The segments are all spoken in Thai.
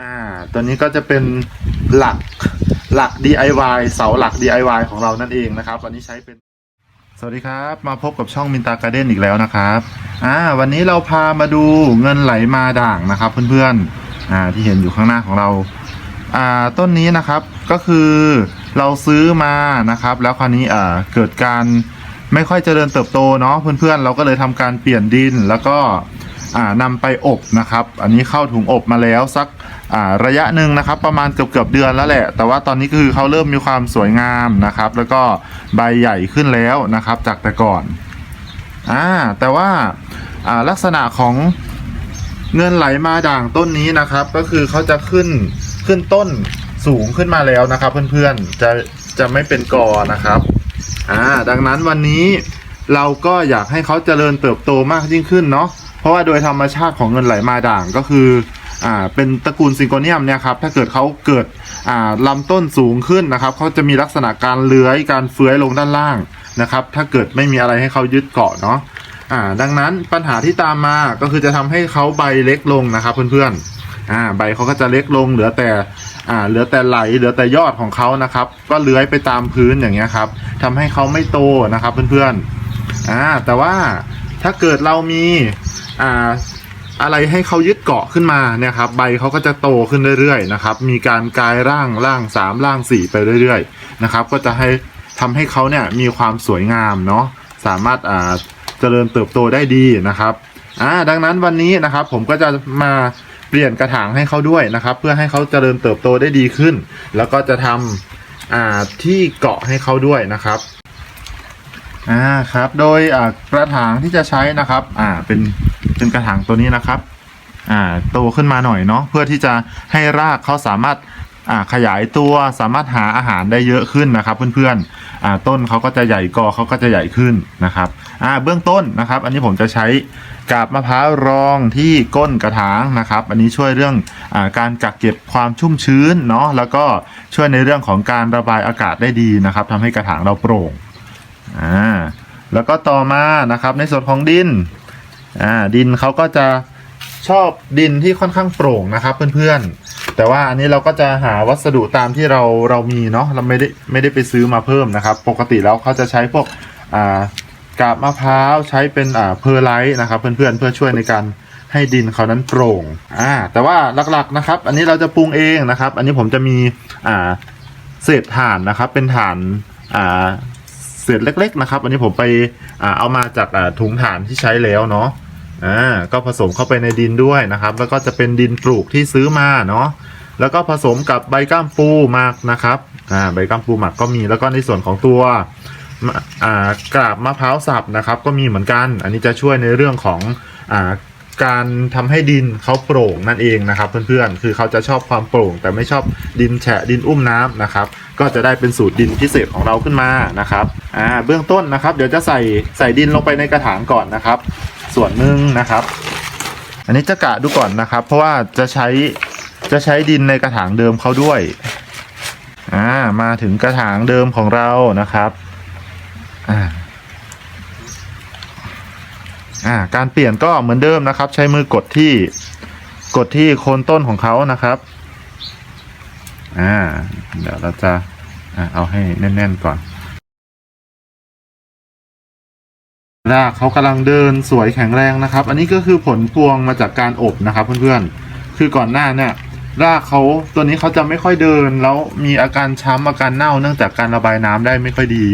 อ่า ตัวนี้ก็จะเป็นหลักหลัก DIY เสาหลัก DIY ของเรานั่นเองนะครับ วันนี้ใช้เป็น สวัสดีครับ มาพบกับช่องมินตาการ์เด้นอีกแล้วนะครับอ่าวันนี้เราพามาดูเงินไหลมาด่างนะครับ เพื่อนๆอ่าที่เห็นอยู่ข้างหน้าของเราอ่าต้นนี้นะครับก็คือเราซื้อมานะครับ แล้วคราวนี้อ่าเกิดการไม่ค่อยเจริญเติบโตเนาะเพื่อนๆ เราก็เลยทำการเปลี่ยนดินแล้วก็อ่านำไปอบนะครับ อันนี้เข้าถุงอบมาแล้วสัก อ่าระยะหนึ่งนะครับประมาณเกือบเกือบเดือนแล้วแหละ แต่ว่าตอนนี้ก็คือเขาเริ่มมีความสวยงามนะครับ แล้วก็ใบใหญ่ขึ้นแล้วนะครับ จากแต่ก่อนอ่าแต่ว่าอ่าลักษณะของเงินไหลมาด่างต้นนี้นะครับ ก็คือเขาจะขึ้นขึ้นต้นสูงขึ้นมาแล้วนะครับ เพื่อนๆจะจะไม่เป็นกอนะครับอ่าดังนั้นวันนี้เราก็อยากให้เขาเจริญเติบโตมากยิ่งขึ้นเนาะเพราะว่าโดยธรรมชาติของเงินไหลมาด่างก็คือ อ่าเป็นตระกูลซิงโกเนียมเนี่ยครับถ้าเกิดเขาเกิดอ่าลำต้นสูงขึ้นนะครับเขาจะมีลักษณะการเลื้อยการเฟื้อยลงด้านล่างนะครับ ถ้าเกิดไม่มีอะไรให้เขายึดเกาะเนาะอ่าดังนั้นปัญหาที่ตามมาก็คือจะทำให้เขาใบเล็กลงนะครับเพื่อนๆอ่าใบเขาก็จะเล็กลงเหลือแต่อ่าเหลือแต่ไหลเหลือแต่ยอดของเขานะครับ ก็เลื้อยไปตามพื้นอย่างเงี้ยครับทำให้เขาไม่โตนะครับเพื่อนๆอ่าแต่ว่าถ้าเกิดเรามีอ่า อะไรให้เขายึดเกาะขึ้นมาเนี่ยครับใบเขาก็จะโตขึ้นเรื่อยๆนะครับมีการกลายร่างร่างสามร่างสี่ไปเรื่อยๆนะครับก็จะให้ทำให้เขาเนี่ยมีความสวยงามเนาะสามารถอ่าเจริญเติบโตได้ดีนะครับอ่าดังนั้นวันนี้นะครับผมก็จะมาเปลี่ยนกระถางให้เขาด้วยนะครับ เพื่อให้เขาเจริญเติบโตได้ดีขึ้น แล้วก็จะทำอ่าที่เกาะให้เขาด้วยนะครับ อ่าครับ โดยอ่ากระถางที่จะใช้นะครับ อ่าเป็นเป็นกระถางตัวนี้นะครับอ่าโตขึ้นมาหน่อยเนาะเพื่อที่จะให้รากเขาสามารถอ่าขยายตัวสามารถหาอาหารได้เยอะขึ้นนะครับ เพื่อนๆอ่าต้นเขาก็จะใหญ่กอเขาก็จะใหญ่ขึ้นนะครับอ่าเบื้องต้นนะครับ อันนี้ผมจะใช้กาบมะพร้าวรองที่ก้นกระถางนะครับ อันนี้ช่วยเรื่องอาการกักเก็บความชุ่มชื้นเนาะแล้วก็ช่วยในเรื่องของการระบายอากาศได้ดีนะครับทำให้กระถางเราโปร่ง อ่าแล้วก็ต่อมานะครับในส่วนของดินอ่าดินเขาก็จะชอบดินที่ค่อนข้างโปร่งนะครับเพื่อนๆ แต่ว่าอันนี้เราก็จะหาวัสดุตามที่เราเรามีเนาะเราไม่ได้ไม่ได้ไปซื้อมาเพิ่มนะครับ ปกติแล้วเขาจะใช้พวกอ่ากาบมะพร้าวใช้เป็นอ่าเพอร์ไลท์นะครับเพื่อนๆเพื่อช่วยในการให้ดินเขานั้นโปร่งอ่าแต่ว่าหลักๆนะครับ อันนี้เราจะปรุงเองนะครับ อันนี้ผมจะมีอ่าเศษถ่านนะครับ เป็นถ่านอ่า เศษเล็ก ๆ นะครับ อันนี้ผมไปอเอามาจากถุงถ่านที่ใช้แล้วเนาะอ่าก็ผสมเข้าไปในดินด้วยนะครับ แล้วก็จะเป็นดินปลูกที่ซื้อมาเนาะแล้วก็ผสมกับใบก้ามปูหมักนะครับอ่าใบก้ามปูหมักก็มีแล้วก็ในส่วนของตัวมะอ่ากราบมะพร้าวสับนะครับ ก็มีเหมือนกัน อันนี้จะช่วยในเรื่องของอ่า การทำให้ดินเขาโปร่งนั่นเองนะครับ เพื่อนๆ คือเขาจะชอบความโปร่ง แต่ไม่ชอบดินแฉะดินอุ้มน้ำนะครับ ก็จะได้เป็นสูตรดินพิเศษของเราขึ้นมานะครับอ่าเบื้องต้นนะครับ เดี๋ยวจะใส่ใส่ดินลงไปในกระถางก่อนนะครับ ส่วนหนึ่งนะครับ อันนี้จะกะดูก่อนนะครับ เพราะว่าจะใช้จะใช้ดินในกระถางเดิมเขาด้วยอ่ามาถึงกระถางเดิมของเรานะครับอ่า อ่าการเปลี่ยนก็เหมือนเดิมนะครับ ใช้มือกดที่กดที่โคนต้นของเขานะครับอ่าเดี๋ยวเราจะอ่าเอาให้แน่น ๆ ก่อนรากเขากำลังเดินสวยแข็งแรงนะครับ อันนี้ก็คือผลพวงมาจากการอบนะครับเพื่อนๆ คือก่อนหน้าเนี่ยรากเขาตัวนี้เขาจะไม่ค่อยเดิน แล้วมีอาการช้ำอาการเน่าเนื่องจากการระบายน้ำได้ไม่ค่อยดี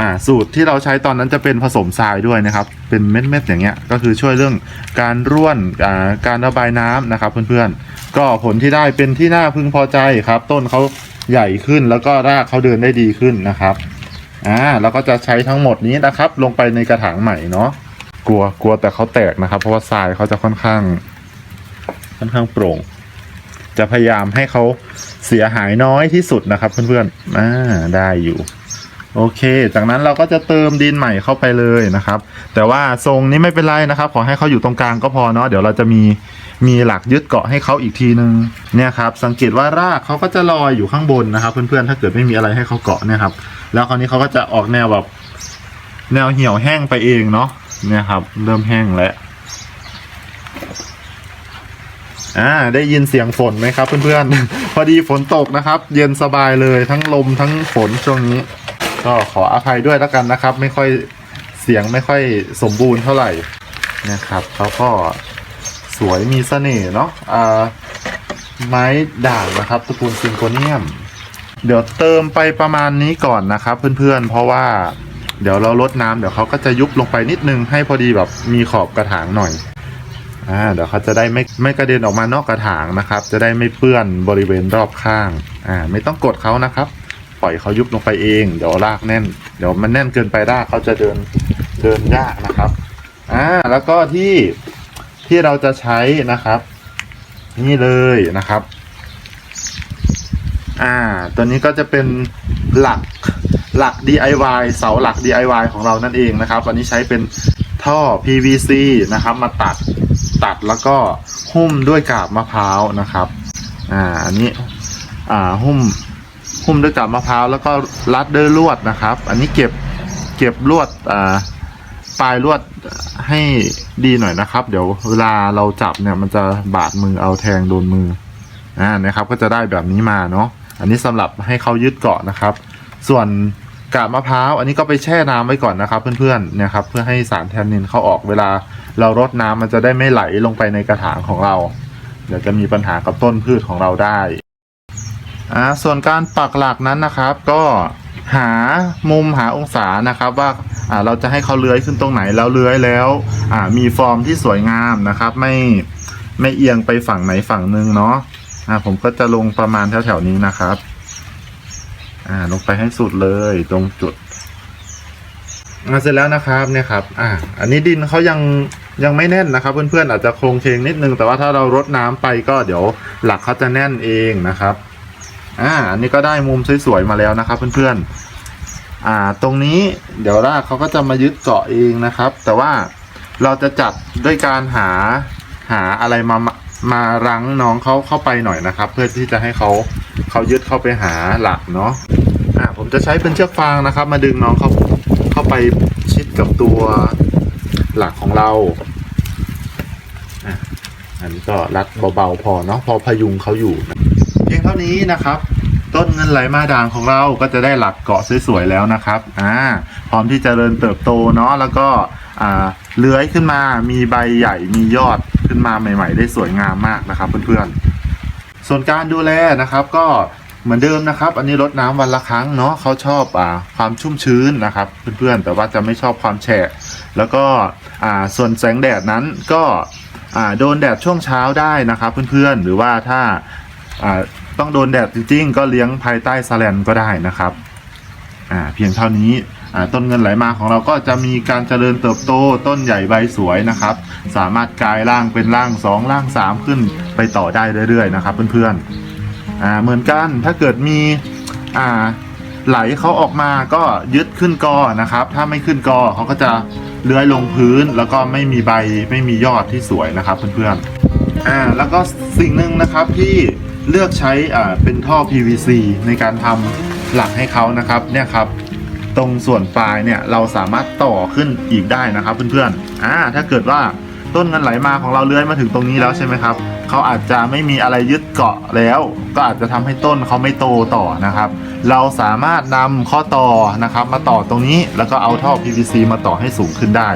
อ่าสูตรที่เราใช้ตอนนั้นจะเป็นผสมทรายด้วยนะครับ เป็นเม็ดๆอย่างเงี้ยก็คือช่วยเรื่องการร่วนอ่าการระบายน้ำนะครับเพื่อนๆ ก็ผลที่ได้เป็นที่น่าพึงพอใจครับ ต้นเขาใหญ่ขึ้นแล้วก็รากเขาเดินได้ดีขึ้นนะครับอ่าแล้วก็จะใช้ทั้งหมดนี้นะครับ ลงไปในกระถางใหม่เนาะกลัวกลัวแต่เขาแตกนะครับ เพราะว่าทรายเขาจะค่อนข้าง ค่อนข้างโปร่ง จะพยายามให้เขาเสียหายน้อยที่สุดนะครับ เพื่อนๆอ่าได้อยู่ โอเค จากนั้นเราก็จะเติมดินใหม่เข้าไปเลยนะครับ แต่ว่าทรงนี้ไม่เป็นไรนะครับ ขอให้เขาอยู่ตรงกลางก็พอเนาะ เดี๋ยวเราจะมีมีหลักยึดเกาะให้เขาอีกทีนึง เนี่ยครับ สังเกตว่ารากเขาก็จะลอยอยู่ข้างบนนะครับ เพื่อนๆ ถ้าเกิดไม่มีอะไรให้เขาเกาะเนี่ยครับ แล้วคราวนี้เขาก็จะออกแนวแบบแนวเหี่ยวแห้งไปเองเนาะ เนี่ยครับ เริ่มแห้งแล้วอ่าได้ยินเสียงฝนไหมครับ เพื่อนๆ พอดีฝนตกนะครับ เย็นสบายเลยทั้งลมทั้งฝนช่วงนี้ ก็ขออภัยด้วยแล้วกันนะครับ ไม่ค่อยเสียงไม่ค่อยสมบูรณ์เท่าไหร่นะครับเขาก็สวยมีเสน่ห์เนาะอ่าไม้ด่างนะครับตระกูลซิงโกเนียม เดี๋ยวเติมไปประมาณนี้ก่อนนะครับ เพื่อนๆ เพราะว่าเดี๋ยวเราลดน้ำเดี๋ยวเขาก็จะยุบลงไปนิดนึงให้พอดีแบบมีขอบกระถางหน่อยอ่าเดี๋ยวเขาจะได้ไม่ไม่กระเด็นออกมานอกกระถางนะครับ จะได้ไม่เปื้อนบริเวณรอบข้างอ่าไม่ต้องกดเขานะครับ ปล่อยเขายุบลงไปเอง เดี๋ยวรากแน่น เดี๋ยวมันแน่นเกินไปรากเขาจะเดินเดินยากนะครับอ่าแล้วก็ที่ที่เราจะใช้นะครับ นี่เลยนะครับ อ่า ตัวนี้ก็จะเป็นหลักหลัก DIY เสาหลัก DIY ของเรานั่นเองนะครับอันนี้ใช้เป็นท่อ PVC นะครับ มาตัดตัดแล้วก็หุ้มด้วยกาบมะพร้าวนะครับ อ่าอันนี้อ่าหุ้ม หุ้มด้วยกาบมะพร้าวแล้วก็รัดด้วยลวดนะครับ อันนี้เก็บเก็บลวดอ่าปลายลวดให้ดีหน่อยนะครับ เดี๋ยวเวลาเราจับเนี่ยมันจะบาดมือเอาแทงโดนมืออ่านะครับ ก็จะได้แบบนี้มาเนาะอันนี้สำหรับให้เขายึดเกาะนะครับ ส่วนกาบมะพร้าวอันนี้ก็ไปแช่น้ำไว้ก่อนนะครับ เพื่อนๆเนี่ยครับเพื่อให้สารแทนนินเข้าออกเวลาเรารดน้ำมันจะได้ไม่ไหลลงไปในกระถางของเรา เดี๋ยวจะมีปัญหากับต้นพืชของเราได้ อ่าส่วนการปักหลักนั้นนะครับ ก็หามุมหาองศานะครับว่าอ่าเราจะให้เขาเลื้อยขึ้นตรงไหนแล้วเลื้อยแล้วอ่ามีฟอร์มที่สวยงามนะครับ ไม่ไม่เอียงไปฝั่งไหนฝั่งหนึ่งเนาะอ่าผมก็จะลงประมาณแถวๆนี้นะครับอ่าลงไปให้สุดเลยตรงจุดอ่าเสร็จแล้วนะครับเนี่ยครับ อ่า อันนี้ดินเขายังยังไม่แน่นนะครับ เพื่อนๆอาจจะโครงเคงนิดนึง แต่ว่าถ้าเรารดน้ำไปก็เดี๋ยวหลักเขาจะแน่นเองนะครับ อ่าอันนี้ก็ได้มุมสวยๆมาแล้วนะครับ เพื่อนๆอ่า ตรงนี้เดี๋ยวรากเขาก็จะมายึดเกาะเองนะครับ แต่ว่าเราจะจัดด้วยการหาหาอะไรมามารั้งน้องเขาเข้าไปหน่อยนะครับ เพื่อที่จะให้เขาเขายึดเข้าไปหาหลักเนาะอ่าผมจะใช้เป็นเชือกฟางนะครับ มาดึงน้องเขาเข้าไปชิดกับตัวหลักของเราอะอันนี้ก็รัดเบาๆพอเนาะพอพยุงเขาอยู่เพียงเท่านี้นะครับ ต้นเงินไหลมาด่างของเราก็จะได้หลักเกาะสวยๆแล้วนะครับอ่าพร้อมที่จะเริญเติบโตเนาะแล้วก็อ่าเลื้อยขึ้นมามีใบใหญ่มียอดขึ้นมาใหม่ ๆ ได้สวยงามมากนะครับ เพื่อนๆ ส่วนการดูแลนะครับก็เหมือนเดิมนะครับ อันนี้รดน้ำวันละครั้งเนาะเขาชอบอ่าความชุ่มชื้นนะครับ เพื่อนๆ แต่ว่าจะไม่ชอบความแฉะ แล้วก็อ่าส่วนแสงแดดนั้นก็อ่าโดนแดดช่วงเช้าได้นะครับ เพื่อนๆ หรือว่าถ้าอ่า ต้องโดนแดดจริงๆ ก็เลี้ยงภายใต้สแลนก็ได้นะครับอ่าเพียงเท่านี้อ่าต้นเงินไหลมาของเราก็จะมีการเจริญเติบโตต้นใหญ่ใบสวยนะครับ สามารถกลายร่างเป็นร่างสองร่างสามขึ้นไปต่อได้เรื่อยๆนะครับเพื่อนๆอ่าเหมือนกันถ้าเกิดมีอ่าไหลเขาออกมาก็ยึดขึ้นกอนะครับ ถ้าไม่ขึ้นกอเขาก็จะเลื้อยลงพื้นแล้วก็ไม่มีใบไม่มียอดที่สวยนะครับเพื่อนๆอ่าแล้วก็สิ่งหนึ่งนะครับที่ เลือกใช้อ่าเป็นท่อ PVC ในการทำหลักให้เขานะครับเนี่ยครับ ตรงส่วนปลายเนี่ยเราสามารถต่อขึ้นอีกได้นะครับเพื่อนๆอ่าถ้าเกิดว่าต้นเงินไหลมาของเราเลื้อยมาถึงตรงนี้แล้วใช่ไหมครับเขาอาจจะไม่มีอะไรยึดเกาะแล้ว ก็อาจจะทำให้ต้นเขาไม่โตต่อนะครับ เราสามารถนำข้อต่อนะครับ มาต่อตรงนี้แล้วก็เอาท่อ PVC มาต่อให้สูงขึ้นได้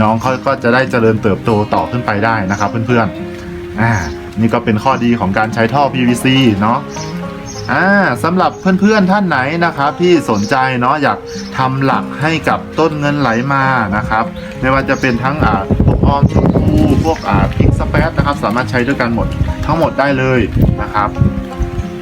น้องเขาก็จะได้เจริญเติบโตต่อขึ้นไปได้นะครับเพื่อนๆอ่า นี่ก็เป็นข้อดีของการใช้ท่อ PVC เนาะอ่าสำหรับเพื่อนๆท่านไหนนะครับ ที่สนใจเนาะอยากทำหลักให้กับต้นเงินไหลมานะครับ ไม่ว่าจะเป็นทั้งอ่าพวกออมชมพูพวกอ่าพิกสเปซนะครับ สามารถใช้ด้วยกันหมดทั้งหมดได้เลยนะครับ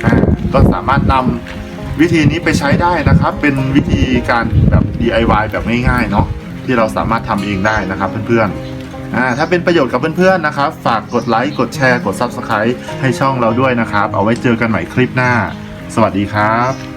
อ่าก็สามารถนำวิธีนี้ไปใช้ได้นะครับ เป็นวิธีการแบบ DIY แบบง่ายๆเนาะที่เราสามารถทำเองได้นะครับเพื่อนๆ อ่าถ้าเป็นประโยชน์กับเพื่อนๆนะครับ ฝากกดไลค์กดแชร์กด Subscribe ให้ช่องเราด้วยนะครับ เอาไว้เจอกันใหม่คลิปหน้า สวัสดีครับ